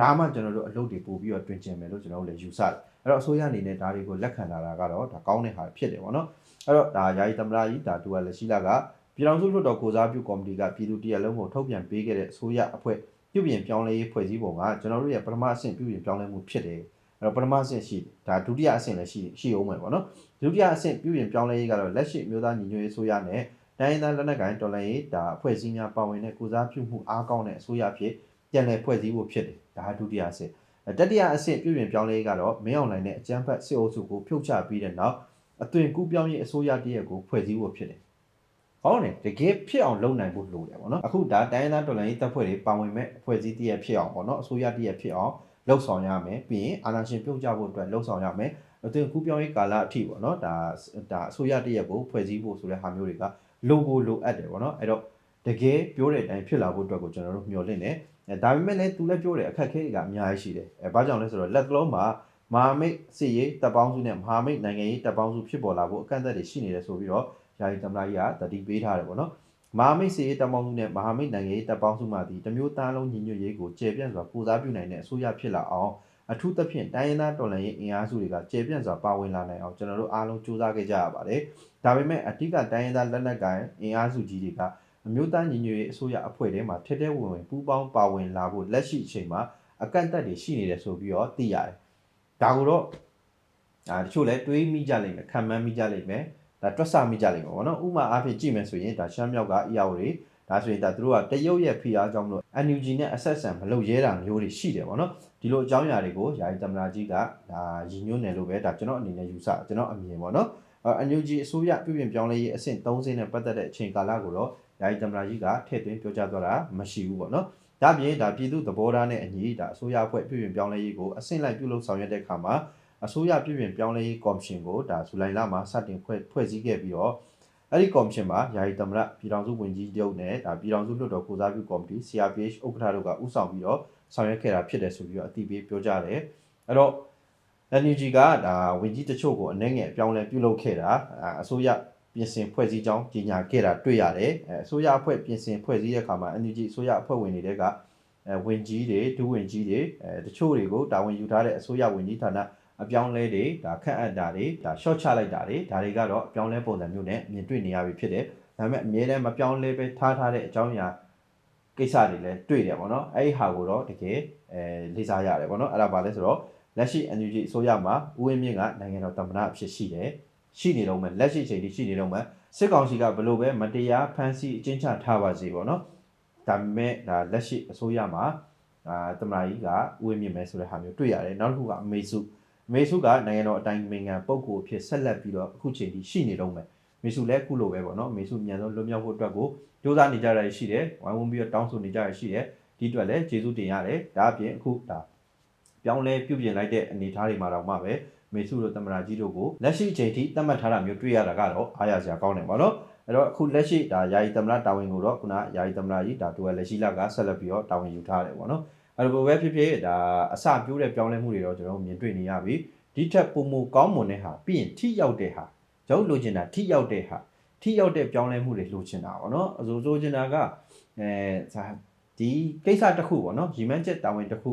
ဒါမှကျွန်တော်တို့အလုပ်တွေပို့ပြီးတော့တွင်ကျင်မယ်လို့ကျွန်တော်တို့လည်းယူဆတယ်အဲ့တော့အစိုးရအနေနဲ့ဒါတွေကိုလက်ခံလာတာကတော့ဒါကောင်းတဲ့ဟာဖြစ်တယ်ပေါ့နော်အဲ့တော့ဒါယာယီသမရာကြီးဒါတူကလက်ရှိလာကပြည်ထောင်စုလွှတ်တော်ကိုစားပြုကော်မတီကပြည်သူတရက်လုံးကိုထုတ်ပြန်ပေးခဲ့တဲ့အစိုးရအဖွဲ့ပြုပြင်ပြောင်းလဲရေးဖွဲ့စည်းပုံကကျွန်တော်တို့ရဲ့ပထမအဆင့်ပြုပြင်ပြောင်းလဲမှုဖြစ်တယ် အဲ့တော့ပထမအဆင့်ရှိဒါဒုတိယအဆင့်လည်းရှိရှိအောင်မယ်ပေါ့နော်ဒုတိယအဆင့်ပြုပြင်ပြောင်းလဲရေးကတော့လက်ရှိမျိုးသားညီညွတ်ရေးအစိုးရနဲ့တိုင်းရင်းသားလက်နက်ကိုင်တော်လှန်ရေးဒါအဖွဲ့အစည်းများပါဝင်တဲ့ကုစားပြုမှုအားကောင်းတဲ့အစိုးရဖြစ်ပြန်လည်ဖွဲ့စည်းဖို့ဖြစ်တယ်ဒါဟာဒုတိယအဆင့်တတိယအဆင့်ပြုပြင်ပြောင်းလဲရေးကတော့မင်းအောင်လှိုင်နဲ့အကြမ်းဖက်စစ်အုပ်စုကိုဖြုတ်ချပြီးတဲ့နောက်အသွင်ကူးပြောင်းရေးအစိုးရတရက်ကိုဖွဲ့စည်းဖို့ဖြစ်တယ်ဟောတယ်တကယ်ဖြစ်အောင်လုပ်နိုင်ဖို့လိုတယ်ပေါ့နော်အခုဒါတိုင်းရင်းသားတော်လှန်ရေးတပ်ဖွဲ့တွေပါဝင်မဲ့အဖွဲ့အစည်းတရက်ဖြစ်အောင်ပေါ့နော်အစိုးရတရက်ဖြစ်အောင် လှုပ်ဆောင်ရမယ်ပြီးရင်အာဏာရှင်ပြုတ်ကျဖို့အတွက်လှုပ်ဆောင်ရမယ်အသွင်ကူးပြောင်းရေးကာလအထိပေါ့နော်ဒါဒါအစိုးရတရက်ကိုဖွဲ့စည်းဖို့ဆိုတဲ့ဟာမျိုးတွေကလိုကိုလိုအပ်တယ်ပေါ့နော်အဲ့တော့တကယ်ပြောတဲ့အတိုင်းဖြစ်လာဖို့အတွက်ကိုကျွန်တော်တို့မျှော်လင့်တယ်အဲဒါပေမဲ့လည်းသူလည်းပြောတယ်အခက်အခဲတွေကအများကြီးရှိတယ်အဲဘာကြောင့်လဲဆိုတော့လက်တလုံးမှာမဟာမိတ်စစ်ရေးတပ်ပေါင်းစုနဲ့မဟာမိတ်နိုင်ငံရေးတပ်ပေါင်းစုဖြစ်ပေါ်လာဖို့အကန့်အသတ်တွေရှိနေတယ်ဆိုပြီးတော့ယာယီသမ္မတကြီးကတတိပေးထားတယ်ပေါ့နော် မဟာမိတ်စစ်ရေးတပ်ပေါင်းစုနဲ့မဟာမိတ်နိုင်ငံရေးတပ်ပေါင်းစုမှဒီတမျိုးသားလုံးညီညွတ်ရေးကိုကျေပြန့်စွာပူစားပြုနိုင်တဲ့အစိုးရဖြစ်လာအောင်အထူးသဖြင့်တိုင်းရင်းသားတော်လှန်ရေးအင်အားစုတွေကကျေပြန့်စွာပါဝင်လာနိုင်အောင်ကျွန်တော်တို့အားလုံးစူးစမ်းခဲ့ကြရပါတယ်။ဒါပေမဲ့အဓိကတိုင်းရင်းသားလက်နက်ကိုင်အင်အားစုကြီးတွေကအမျိုးသားညီညွတ်ရေးအစိုးရအဖွဲ့ထဲမှာထက်တဲ့ဝင်ဝင်ပူးပေါင်းပါဝင်လာဖို့လက်ရှိအချိန်မှာအကန့်အသတ်တွေရှိနေတယ်ဆိုပြီးတော့သိရတယ်ဒါကိုတော့အာတချို့လည်းတွေးမိကြလိမ့်မယ်ခံမှန်းမိကြလိမ့်မယ် ဒါတွက်ဆမိကြလိမ့်မယ်ပေါ့နော်ဥပမာအားဖြင့်ကြည့်မယ်ဆိုရင်ဒါရှမ်းမြောက်ကအရာတွေဒါဆိုရင်ဒါသူတို့ကတရုတ်ရဲ့ဖိအားကြောင့်မလို့ NUG နဲ့အဆက်ဆံမလုပ်ရဲတာမျိုးတွေရှိတယ်ပေါ့နော်ဒီလိုအကြောင်းအရာတွေကိုယာယီသမ္မတကြီးကဒါရည်ညွှန်းတယ်လို့ပဲဒါကျွန်တော်အနေနဲ့ယူဆကျွန်တော်အမြင်ပေါ့နော်အ NUG အစိုးရပြုပြင်ပြောင်းလဲရေးအဆင့်30နဲ့ပတ်သက်တဲ့အချိန်ကာလကိုတော့ယာယီသမ္မတကြီးကထည့်သွင်းပြောကြားသွားတာမရှိဘူးပေါ့နော်ဒါပြင်ဒါပြည်သူသဘောထားနဲ့အညီဒါအစိုးရအဖွဲ့ပြုပြင်ပြောင်းလဲရေးကိုအဆင့်လိုက်ပြုလုပ်ဆောင်ရွက်တဲ့အခါမှာ အစိုးရပြုပြင်ပြောင်းလဲရေးကော်မရှင်ကိုဒါဇူလိုင်လမှာစတင်ဖွဲ့ဖွဲ့စည်းခဲ့ပြီးတော့အဲ့ဒီကော်မရှင်မှာယာယီသမ္မတပြည်ထောင်စုဝန်ကြီးချုပ်နဲ့ဒါပြည်ထောင်စုလွှတ်တော်ကိုစားပြုကော်မတီ CRPH ဥက္ကဋ္ဌတို့ကဦးဆောင်ပြီးတော့ဆောင်ရွက်ခဲ့တာဖြစ်တယ်ဆိုပြီးတော့အတိပေးပြောကြတယ်အဲ့တော့ NUG ကဒါဝန်ကြီးတချို့ကိုအနေငယ်အပြောင်းလဲပြုလုပ်ခဲ့တာအာအစိုးရပြင်ဆင်ဖွဲ့စည်းကြောင်းကြေညာခဲ့တာတွေ့ရတယ်အဲအစိုးရအဖွဲ့ပြင်ဆင်ဖွဲ့စည်းတဲ့အခါမှာ NUG အစိုးရအဖွဲ့ဝင်တွေကအဲဝင်ကြီးတွေဒုဝင်ကြီးတွေအဲတချို့တွေကိုတာဝန်ယူထားတဲ့အစိုးရဝင်ကြီးဌာန အပြောင်းလဲတွေဒါခန့်အပ်တာတွေဒါ short ချလိုက်တာတွေဒါတွေကတော့အပြောင်းလဲပုံစံမျိုးနဲ့မြင်တွေ့နေရပြီဖြစ်တယ်ဒါပေမဲ့အမြဲတမ်းမပြောင်းလဲပဲထားထားတဲ့အကြောင်းအရာကိစ္စတွေလည်းတွေ့တယ်ပေါ့နော်အဲ့ဒီဟာကိုတော့တကယ်အဲလေးစားရတယ်ပေါ့နော်အဲ့ဒါပါလဲဆိုတော့လက်ရှိ NUG အစိုးရမှာဦးဝင်းမြင့်ကနိုင်ငံတော်သမ္မတအဖြစ်ရှိတယ်ရှိနေတော့မယ်လက်ရှိချိန်ထိရှိနေတော့မယ်စစ်ကောင်စီကဘလို့ပဲမတရားဖမ်းဆီးအကျဉ်းချထားပါစေပေါ့နော်ဒါပေမဲ့ဒါလက်ရှိအစိုးရမှာအာသမ္မတကြီးကဦးဝင်းမြင့်ပဲဆိုတဲ့ဟာမျိုးတွေ့ရတယ်နောက်တစ်ခုကအမေစုအ မေစုကနိုင်ငံတော်အတိုင်းအမြံပုဂ္ဂိုလ်အဖြစ်ဆက်လက်ပြီးတော့အခုချိန်ထိရှိနေတော့မယ်အမေစုလည်းအခုလိုပဲပေါ့နော်အမေစုမြန်ဆုံးလွတ်မြောက်ဖို့အတွက်ကိုစူးစမ်းနေကြရရှိတယ်ဝိုင်းဝန်းပြီးတော့တောင်းဆိုနေကြရရှိတယ်ဒီအတွက်လည်းကျေးဇူးတင်ရတယ်ဒါအပြင်အခုဒါပြောင်းလဲပြုပြင်လိုက်တဲ့အနေအထားတွေမှာတော့မှပဲမေစုတို့တမရာကြီးတို့ကိုလက်ရှိအချိန်ထိသတ်မှတ်ထားတာမျိုးတွေ့ရတာကတော့အားရစရာကောင်းတယ်ပေါ့နော်အဲ့တော့အခုလက်ရှိဒါယာယီတမရတာဝန်ကိုတော့ခုနယာယီတမရကြီးဒါတူဝဲလက်ရှိလကဆက်လက်ပြီးတော့တာဝန်ယူထားတယ်ပေါ့နော် အဲ့လိုပဲဖြစ်ဖြစ်ဒါအစပြိုးတဲ့ပြောင်းလဲမှုတွေတော့ကျွန်တော်တို့မြင်တွေ့နေရပြီဒီထက်ပုံမကောင်းမွန်တဲ့ဟာပြီးရင်ထိရောက်တဲ့ဟာကျွန်တော်လိုချင်တာထိရောက်တဲ့ဟာထိရောက်တဲ့ပြောင်းလဲမှုတွေလိုချင်တာပေါ့နော်အစိုးဆိုချင်တာကအဲဒီကိစ္စတစ်ခုပေါ့နော်ရီမန်းချက်တာဝန်တစ်ခု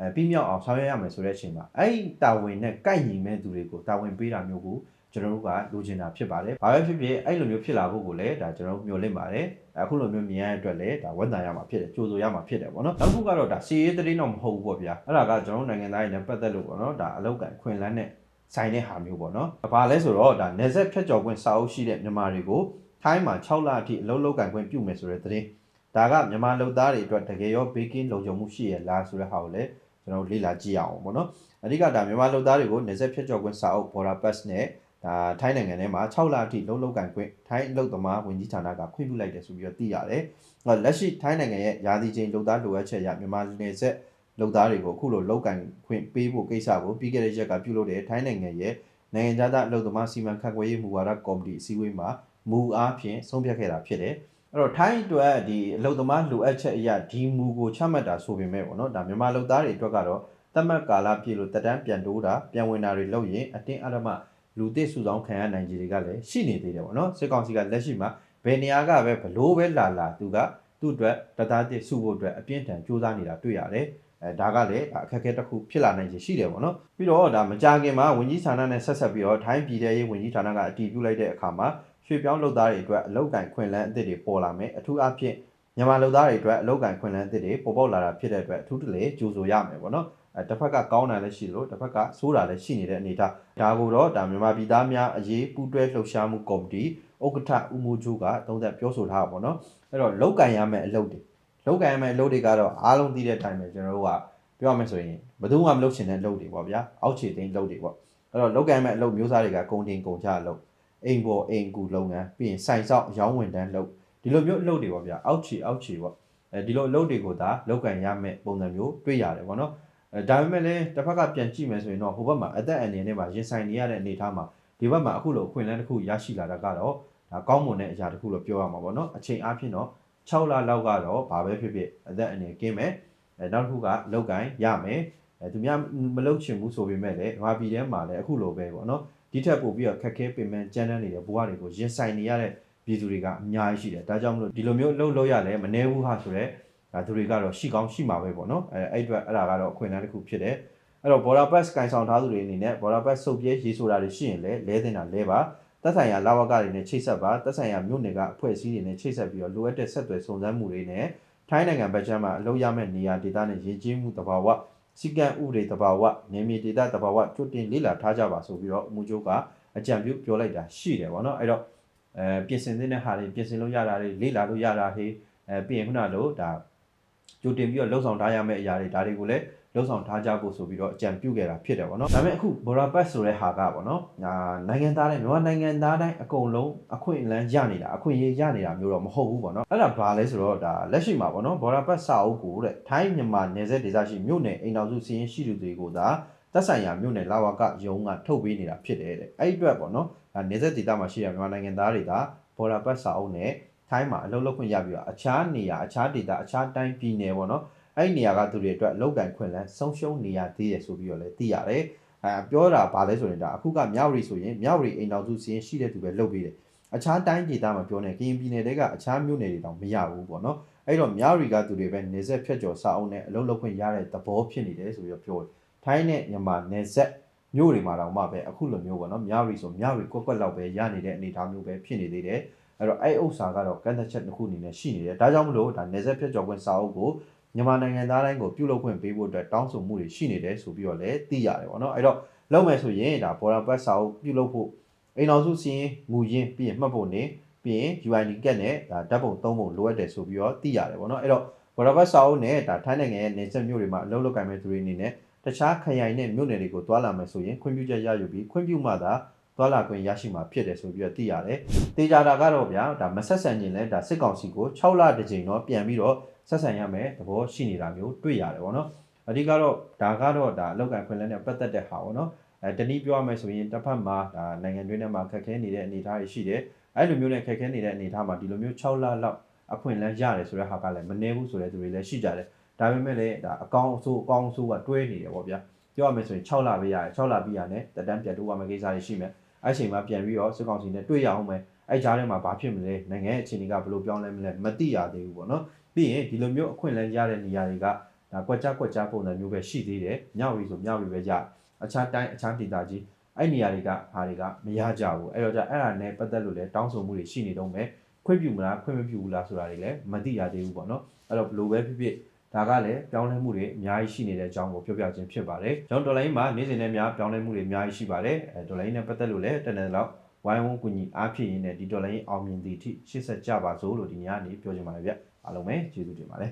အဲပြီးမြောက်အောင်ဆောင်ရွက်ရမယ်ဆိုတဲ့အချိန်မှာအဲ့ဒီတာဝန်နဲ့ကိုက်ညီမဲ့သူတွေကိုတာဝန်ပေးတာမျိုးကို ကျွန်တော်တို့ကလိုချင်တာဖြစ်ပါတယ်။ဘာပဲဖြစ်ဖြစ်အဲ့လိုမျိုးဖြစ်လာဖို့ကိုလည်းဒါကျွန်တော်တို့မျှော်လင့်ပါတယ်။အခုလိုမျိုးမြင်ရတဲ့အတွက်လည်းဒါဝန်တန်ရမှာဖြစ်တယ်ကြိုးဆိုရမှာဖြစ်တယ်ပေါ့နော်။နောက်တစ်ခုကတော့ဒါစီရေးသတင်းတော့မဟုတ်ဘူးပေါ့ဗျာ။အဲ့ဒါကကျွန်တော်တို့နိုင်ငံသားတွေနဲ့ပတ်သက်လို့ပေါ့နော်ဒါအလောက်ကန်ခွင်လန်းနဲ့ဆိုင်တဲ့ဟာမျိုးပေါ့နော်။ဘာလဲဆိုတော့ဒါနေဆက်ဖြတ်ကျော်ခွင့်စာအုပ်ရှိတဲ့မြန်မာတွေကိုထိုင်းမှာ6လအထိအလုပ်လုပ်ကန်ခွင့်ပြုမယ်ဆိုတဲ့သတင်းဒါကမြန်မာလုပ်သားတွေအတွက်တကယ်ရောဘေးကင်းလုံခြုံမှုရှိရလားဆိုတဲ့ဟာကိုလည်းကျွန်တော်လေ့လာကြည့်အောင်ပေါ့နော်အဓိကဒါမြန်မာလူသားတွေကိုနေဆက်ဖြတ်ကျော်ခွင့်စာအုပ် border pass နဲ့ ဒါထိုင်းနိုင်ငံထဲမှာ6လအထိလုံးလုံးကန်ခွင့်ထိုင်းအလုပ်သမားဝင်ကြီးဌာနကခွင့်ပြုလိုက်တယ်ဆိုပြီးတော့သိရတယ်။လက်ရှိထိုင်းနိုင်ငံရဲ့ယာစီချင်းလူသားလိုအပ်ချက်ရမြန်မာနယ်စပ်လူသားတွေကိုအခုလိုလောက်ကန်ခွင့်ပေးဖို့ကိစ္စကိုပြီးခဲ့တဲ့ရက်ကပြုလုပ်တဲ့ထိုင်းနိုင်ငံရဲ့နိုင်ငံသားအလုပ်သမားစီမံခန့်ခွဲရေးမူဝါဒကော်မတီအစည်းအဝေးမှာမူအားဖြင့်ဆုံးဖြတ်ခဲ့တာဖြစ်တယ်။အဲ့တော့ထိုင်းအတွက်ဒီအလုပ်သမားလိုအပ်ချက်အရာဒီမူကိုချမှတ်တာဆိုပေမဲ့ပေါ့နော်ဒါမြန်မာလုပ်သားတွေအတွက်ကတော့တတ်မှတ်ကာလပြည့်လို့တက်တန်းပြန်တိုးတာပြန်ဝင်တာတွေလုပ်ရင်အတင်းအဓမ္မ လူသစ်စုဆောင်ခံရနိုင်ကြီးတွေကလည်းရှိနေသေးတယ်ပေါ့နော်စစ်ကောင်စီကလက်ရှိမှာဘယ်နေရာကပဲဘလို့ပဲလာလာသူကသူ့အတွက်တသားတစ်စုဖို့အတွက်အပြင်းထန်စူးစမ်းနေတာတွေ့ရတယ်အဲဒါကလည်းအခက်အခဲတစ်ခုဖြစ်လာနိုင်ခြေရှိတယ်ပေါ့နော်ပြီးတော့ဒါမကြခင်မှာဝင်ကြီးဌာနနဲ့ဆက်ဆက်ပြီးတော့ထိုင်းပြည်ထရေးဝင်ကြီးဌာနကအတည်ပြုလိုက်တဲ့အခါမှာရွှေပြောင်းလုပ်သားတွေအတွက်အလောက်ကန်ခွင့်လန်းအသစ်တွေပေါ်လာမယ်အထူးအဖြင့်မြန်မာလုပ်သားတွေအတွက်အလောက်ကန်ခွင့်လန်းအသစ်တွေပေါ်ပေါက်လာတာဖြစ်တဲ့အတွက်အထူးတလေကြိုဆိုရမယ်ပေါ့နော် အဲတစ်ဖက်ကကောင်းတာလည်းရှိလို့တစ်ဖက်ကဆိုးတာလည်းရှိနေတဲ့အနေအထားဒါကိုတော့ဒါမြန်မာပြည်သားများအရေးပူးတွဲလှုပ်ရှားမှုကော်မတီဥက္ကဋ္ဌဦးမိုးချိုးကသုံးသပ်ပြောဆိုထားတာပေါ့နော်အဲ့တော့လောက်ကန်ရမယ့်အလုပ်တွေလောက်ကန်ရမယ့်အလုပ်တွေကတော့အားလုံးသိတဲ့အတိုင်းပဲကျွန်တော်တို့ကပြောရမယ်ဆိုရင်ဘယ်သူမှမလုပ်ချင်တဲ့အလုပ်တွေပေါ့ဗျာအောက်ခြေသိမ်းအလုပ်တွေပေါ့အဲ့တော့လောက်ကန်ရမယ့်အလုပ်မျိုးစားတွေကကုန်တင်ကုန်ချအလုပ်အိမ်ပေါ်အိမ်ကူလုပ်ငန်းပြီးရင်စိုင်ဆောက်ရောင်းဝန်တန်းလုပ်ဒီလိုမျိုးအလုပ်တွေပေါ့ဗျာအောက်ခြေအောက်ခြေပေါ့အဲဒီလိုအလုပ်တွေကိုဒါလောက်ကန်ရမယ့်ပုံစံမျိုးတွေ့ရတယ်ပေါ့နော်အဲ ဒါပေမဲ့လည်းတစ်ဖက်ကပြန်ကြည့်မယ်ဆိုရင်တော့ဟိုဘက်မှာအသက်အန္တရာယ်နဲ့ပါရင်ဆိုင်နေရတဲ့အနေအထားမှာဒီဘက်မှာအခုလိုအခွင့်အလမ်းတစ်ခုရရှိလာတာကတော့ဒါကောင်းမွန်တဲ့အရာတစ်ခုလို့ပြောရမှာပေါ့နော်အချိန်အားဖြင့်တော့6လလောက်ကတော့ဘာပဲဖြစ်ဖြစ်အသက်အန္တရာယ်ကင်းမယ်အဲနောက်တစ်ခုကလောက်ကန်ရမယ်အဲသူများမလုပ်ချင်ဘူးဆိုပေမဲ့လည်းငါပြည်ထဲမှာလည်းအခုလိုပဲပေါ့နော်ဒီထက်ပိုပြီးတော့ခက်ခဲပင်ပန်းကြမ်းတမ်းနေတဲ့ဘဝတွေကိုရင်ဆိုင်နေရတဲ့ပြည်သူတွေကအများကြီးရှိတယ်ဒါကြောင့်မလို့ဒီလိုမျိုးလှုပ်လို့ရလဲမနေဘူးဟာဆိုတော့ ဒါသူတွေကတော့ရှိကောင်းရှိမှာပဲပေါ့နော်အဲအဲ့အတွက်အဲ့ဒါကတော့အခွင့်အလမ်းတစ်ခုဖြစ်တယ်အဲ့တော့ border pass ကင်ဆောင်ထားသူတွေအနေနဲ့ border pass စုပ်ပြဲရေးဆိုတာတွေရှိရင်လည်းလဲတင်တာလဲပါသက်ဆိုင်ရာလာဝကတွေနဲ့ချိတ်ဆက်ပါသက်ဆိုင်ရာမြို့နယ်ကအဖွဲ့အစည်းတွေနဲ့ချိတ်ဆက်ပြီးတော့လိုအပ်တဲ့ဆက်သွယ်စုံစမ်းမှုတွေနဲ့ထိုင်းနိုင်ငံဘက်ခြမ်းမှာအလုပ်ရမဲ့နေရာဒေသနဲ့ရည်ကြီးမှုတဘာဝစီကံဥပဒေတဘာဝနေမြေဒေသတဘာဝကျွတ်တင်လေ့လာထားကြပါဆိုပြီးတော့အမှုချုပ်ကအကြံပြုပြောလိုက်တာရှိတယ်ဗောနော်အဲ့တော့အဲပြင်ဆင်သင့်တဲ့ဟာတွေပြင်ဆင်လို့ရတာတွေလေ့လာလို့ရတာတွေအဲပြီးရင်ခုနလိုဒါ ကျွတ်တင်ပြီးတော့လှုပ်ဆောင်ထားရမယ့်အရာတွေဒါတွေကိုလည်းလှုပ်ဆောင်ထားကြဖို့ဆိုပြီးတော့အကြံပြုခဲ့တာဖြစ်တယ်ဗောနော်ဒါပေမဲ့အခုဘောရာပတ်ဆိုတဲ့ဟာကဗောနော်အာနိုင်ငံသားတိုင်းမြန်မာနိုင်ငံသားတိုင်းအကုန်လုံးအခွင့်အလမ်းရနေတာအခွင့်အရေးရနေတာမျိုးတော့မဟုတ်ဘူးဗောနော်အဲ့ဒါဘာလဲဆိုတော့ဒါလက်ရှိမှာဗောနော်ဘောရာပတ်စာအုပ်ကိုတဲ့ထိုင်းမြန်မာနယ်စပ်ဒေသရှိမြို့နယ်အိမ်တော်စုစီးရင်ရှိသူတွေကိုသာသက်ဆိုင်ရာမြို့နယ်လာဝကယုံကထုတ်ပေးနေတာဖြစ်တယ်တဲ့အဲ့ဒီအတွက်ဗောနော်ဒါနယ်စပ်ဒေသမှာရှိရမြန်မာနိုင်ငံသားတွေကဘောရာပတ်စာအုပ်နဲ့ ထိုင်းမှာအလုပ်လုပ်ခွင့်ရပြီးတော့အခြားနေရာအခြားဒေသအခြားတိုင်းပြည်နယ်ဗောနော်အဲ့ဒီနေရာကသူတွေအတွက်အလောက်ကန်ခွင့်လန်းဆုံးရှုံးနေရသေးရဆိုပြီးတော့လည်းသိရတယ်။အဲပြောတာဗာလဲဆိုရင်ဒါအခုကမြောက်ရီဆိုရင်မြောက်ရီအိမ်တော်စုစီးရင်ရှိတဲ့သူပဲလုပ်ပေးတယ်။အခြားတိုင်းဒေသမှာပြောနေကရင်ပြည်နယ်တွေကအခြားမြို့နယ်တွေတောင်မရဘူးပေါ့နော်။အဲ့တော့မြောက်ရီကသူတွေပဲနေဆက်ဖြတ်ကျော်စာအုပ်နဲ့အလုပ်လုပ်ခွင့်ရတဲ့သဘောဖြစ်နေတယ်ဆိုပြီးတော့ပြောတယ်။ထိုင်းနဲ့မြန်မာနေဆက်မြို့တွေမှာတောင်မှပဲအခုလိုမျိုးပေါ့နော်မြောက်ရီဆိုမြောက်ရီကွက်ကွက်လောက်ပဲရနေတဲ့အနေအထားမျိုးပဲဖြစ်နေသေးတယ်။ အဲ့တော့အဲ့ဥစ္စာကတော့ကန့်သက်ချက်တစ်ခုအနေနဲ့ရှိနေတယ်။ဒါကြောင့်မလို့ဒါနေဆက်ဖြတ်ကျော်ခွင့်စာအုပ်ကိုမြန်မာနိုင်ငံသားတိုင်းကိုပြုလုပ်ခွင့်ပေးဖို့အတွက်တောင်းဆိုမှုတွေရှိနေတယ်ဆိုပြီးတော့လည်းသိရတယ်ပေါ့နော်အဲ့တော့လုပ်မယ်ဆိုရင်ဒါ border pass စာအုပ်ပြုလုပ်ဖို့အိမ်တော်စုစီရင်မူရင်းပြီးရင်မှတ်ဖို့နေပြီးရင် UID ကက်နဲ့ဒါဓာတ်ပုံသုံးပုံလိုအပ်တယ်ဆိုပြီးတော့သိရတယ်ပေါ့နော်အဲ့တော့ border pass စာအုပ်နဲ့ဒါထိုင်းနိုင်ငံရဲ့နေဆက်မြို့တွေမှာအလုပ်လုပ်ကိုင်မဲ့သူတွေအနေနဲ့တခြားခရိုင်နဲ့မြို့နယ်တွေကိုတွာလာမယ်ဆိုရင်ခွင့်ပြုချက်ရယူပြီးခွင့်ပြုမှသာ တွာလာခွင့်ရရှိမှာဖြစ်တယ်ဆိုပြီးတော့သိရတယ်။တေချာတာကတော့ဗျာဒါမဆက်ဆံခြင်းလဲဒါစစ်ကောင်စီကို6လတစ်ကြိမ်တော့ပြန်ပြီးတော့ဆက်ဆံရမယ်သဘောရှိနေတာမျိုးတွေ့ရတယ်ဗောနော်အဓိကတော့ဒါကတော့ဒါအလောက်ကန်ခွင့်လန်းနဲ့ပတ်သက်တဲ့ဟာဗောနော်အဲတနည်းပြောရမယ်ဆိုရင်တစ်ဖက်မှာဒါနိုင်ငံတွင်းထဲမှာခက်ခဲနေတဲ့အနေအထားတွေရှိတယ်အဲ့လိုမျိုးနဲ့ခက်ခဲနေတဲ့အနေအထားမှာဒီလိုမျိုး6လလောက်အခွင့်လန်းရတယ်ဆိုတဲ့ဟာကလည်းမနေဘူးဆိုတဲ့သူတွေလည်းရှိကြတယ်ဒါပေမဲ့လည်းဒါအကောင်းအဆိုးအကောင်းအဆိုးကတွဲနေတယ်ဗောဗျာပြောရမယ်ဆိုရင်6လပဲရတယ်6လပြီးရတယ်တက်တန်းပြန်တိုးရမယ့်ကိစ္စတွေရှိမယ် အဲ့ချိန်မှာပြန်ပြီးတော့စစ်ကောင်စီနဲ့တွေ့ရအောင်မယ်အဲ့ကြားထဲမှာဘာဖြစ်မလဲနိုင်ငံရဲ့အခြေအနေကဘယ်လိုပြောင်းလဲမလဲမသိရသေးဘူးဗောနော်ပြီးရင်ဒီလိုမျိုးအခွင့်အလမ်းရတဲ့နေရာတွေကဒါကွက်ကြကွက်ကြပုံစံမျိုးပဲရှိသေးတယ်။မြောက်ရီဆိုမြောက်ရီပဲကြ။အခြားတိုင်းအခြားဒေသကြီးအဲ့နေရာတွေကဟာတွေကမရကြဘူး။အဲ့တော့じゃအဲ့ဒါနဲ့ပတ်သက်လို့လည်းတောင်းဆိုမှုတွေရှိနေတော့မယ်။ခွင့်ပြုမလားခွင့်မပြုဘူးလားဆိုတာတွေလည်းမသိရသေးဘူးပေါ့နော်။အဲ့တော့ဘယ်လိုပဲဖြစ်ဖြစ် ဒါကလည်းပြောင်းလဲမှုတွေအများကြီးရှိနေတဲ့အကြောင်းကိုပြောပြခြင်းဖြစ်ပါတယ်။ကျွန်တော်ဒေါ်လာရင်းမှာနေ့စဉ်နဲ့များပြောင်းလဲမှုတွေအများကြီးရှိပါတယ်။အဲဒေါ်လာရင်းနဲ့ပတ်သက်လို့လည်းတနေ့လောက်ဝိုင်းဝန်းကူညီအားဖြည့်ရင်းနဲ့ဒီဒေါ်လာရင်းအောင်မြင်သည့်အထိရှေ့ဆက်ကြပါစို့လို့ဒီညနေပြောချင်ပါတယ်ဗျ။အားလုံးပဲကျေးဇူးတင်ပါတယ်